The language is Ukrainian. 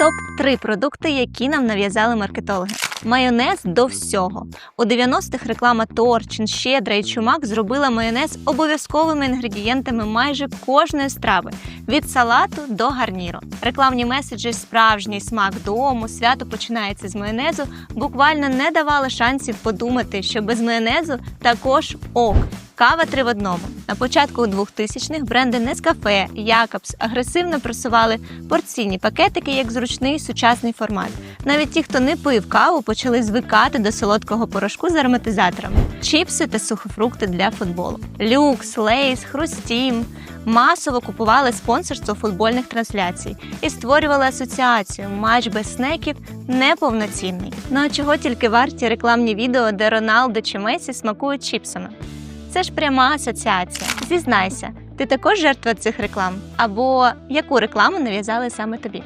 топ 3 продукти, які нам нав'язали маркетологи. Майонез до всього. У 90-х реклама Торчин, Щедра і Чумак зробила майонез обов'язковими інгредієнтами майже кожної страви від салату до гарніру. Рекламні меседжі Справжній смак дому, свято починається з майонезу буквально не давали шансів подумати, що без майонезу також ок. Кава три в одному. На початку 2000-х бренди Nescafe, Якобс агресивно просували порційні пакетики як зручний сучасний формат. Навіть ті, хто не пив каву, почали звикати до солодкого порошку з ароматизаторами, чіпси та сухофрукти для футболу. Люкс, Лейс, Хрустім масово купували спонсорство футбольних трансляцій і створювали асоціацію матч без снеків неповноцінний. Ну а чого тільки варті рекламні відео, де Роналдо чи Месі смакують чіпсами? Це ж пряма асоціація. Зізнайся, ти також жертва цих реклам? Або яку рекламу нав'язали саме тобі?